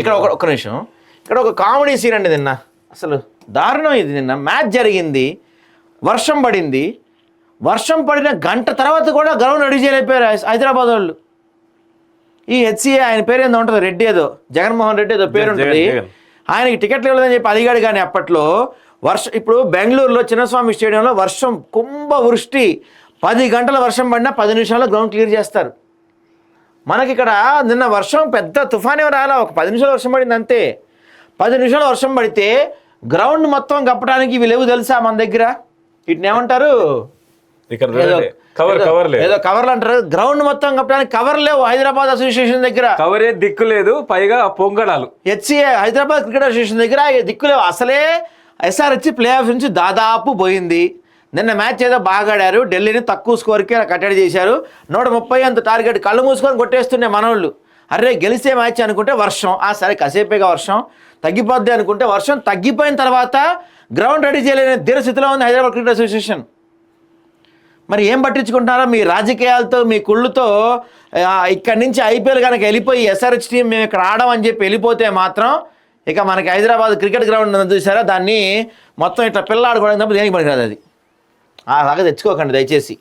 ఇక్కడ ఒక ఒక్క నిమిషం. ఇక్కడ ఒక కామెడీ సీన్ అండి నిన్న. అసలు దారుణం ఇది నిన్న. మ్యాచ్ జరిగింది. వర్షం పడింది. వర్షం పడిన గంట తర్వాత కూడా గ్రౌండ్ రెడీ చేయలేకపోయారు హైదరాబాద్ వాళ్ళు. ఈ హెచ్సిఏ ఆయన పేరు ఏందో ఉంటుంది? రెడ్డి ఏదో. జగన్మోహన్ రెడ్డి ఏదో పేరు ఉంటుంది. ఆయనకి టికెట్లు ఇవ్వలేదని చెప్పి అడిగాడు కానీ అప్పట్లో వర్షం ఇప్పుడు బెంగళూరులో చిన్నస్వామి స్టేడియంలో వర్షం కుంభ వృష్టి. పది గంటల వర్షం పడినా పది నిమిషాల్లో గ్రౌండ్ క్లియర్ చేస్తారు. మనకి ఇక్కడ నిన్న వర్షం పెద్ద తుఫాన్ ఏమి రాలా? ఒక పది నిమిషాలు వర్షం పడింది అంతే. పది నిమిషాలు వర్షం పడితే గ్రౌండ్ మొత్తం కప్పడానికి ఇవి లేవు తెలుసా మన దగ్గర? వీటిని ఏమంటారు? ఏదో కవర్ ఏదో- కవర్ లేదు. ఏదో కవర్లు అంటారు. గ్రౌండ్ మొత్తం కప్పడానికి కవర్ లేవు హైదరాబాద్ అసోసియేషన్ దగ్గర. కవరే దిక్కు లేదు పైగా పొంగడాలు. హెచ్సిఏ హైదరాబాద్ క్రికెట్ అసోసియేషన్ దగ్గర ఈ దిక్కులేవు అసలే ఎస్ఆర్హెచ్ ప్లే ఆఫ్ నుంచి దాదాపు పోయింది. నిన్న మ్యాచ్ ఏదో బాగా ఆడారు. ఢిల్లీని తక్కువ స్కోర్కి కట్టడి చేశారు. నూట ముప్పై అంత టార్గెట్ కళ్ళు మూసుకొని కొట్టేస్తుండే మనోళ్ళు. అరే గెలిచే మ్యాచ్ అనుకుంటే వర్షం. ఆ సరే కాసేపేగా వర్షం. తగ్గిపోద్ది అనుకుంటే వర్షం. తగ్గిపోయిన తర్వాత గ్రౌండ్ రెడీ చేయలేని ధీరస్థితిలో ఉంది హైదరాబాద్ క్రికెట్ అసోసియేషన్. మరి ఏం పట్టించుకుంటున్నారో? మీ రాజకీయాలతో మీ కుళ్ళుతో ఇక్కడి నుంచి ఐపీఎల్ కనుక వెళ్ళిపోయి ఎస్ఆర్హెచ్ టీం మేము ఇక్కడ ఆడమని చెప్పి వెళ్ళిపోతే మాత్రం ఇక మనకి హైదరాబాద్ క్రికెట్ గ్రౌండ్ చూసారా? దాన్ని మొత్తం ఇట్లా పిల్ల ఆడుకోవడం తప్ప దేనికి పనికిరాదు అది. అలాగే తెచ్చుకోకండి దయచేసి.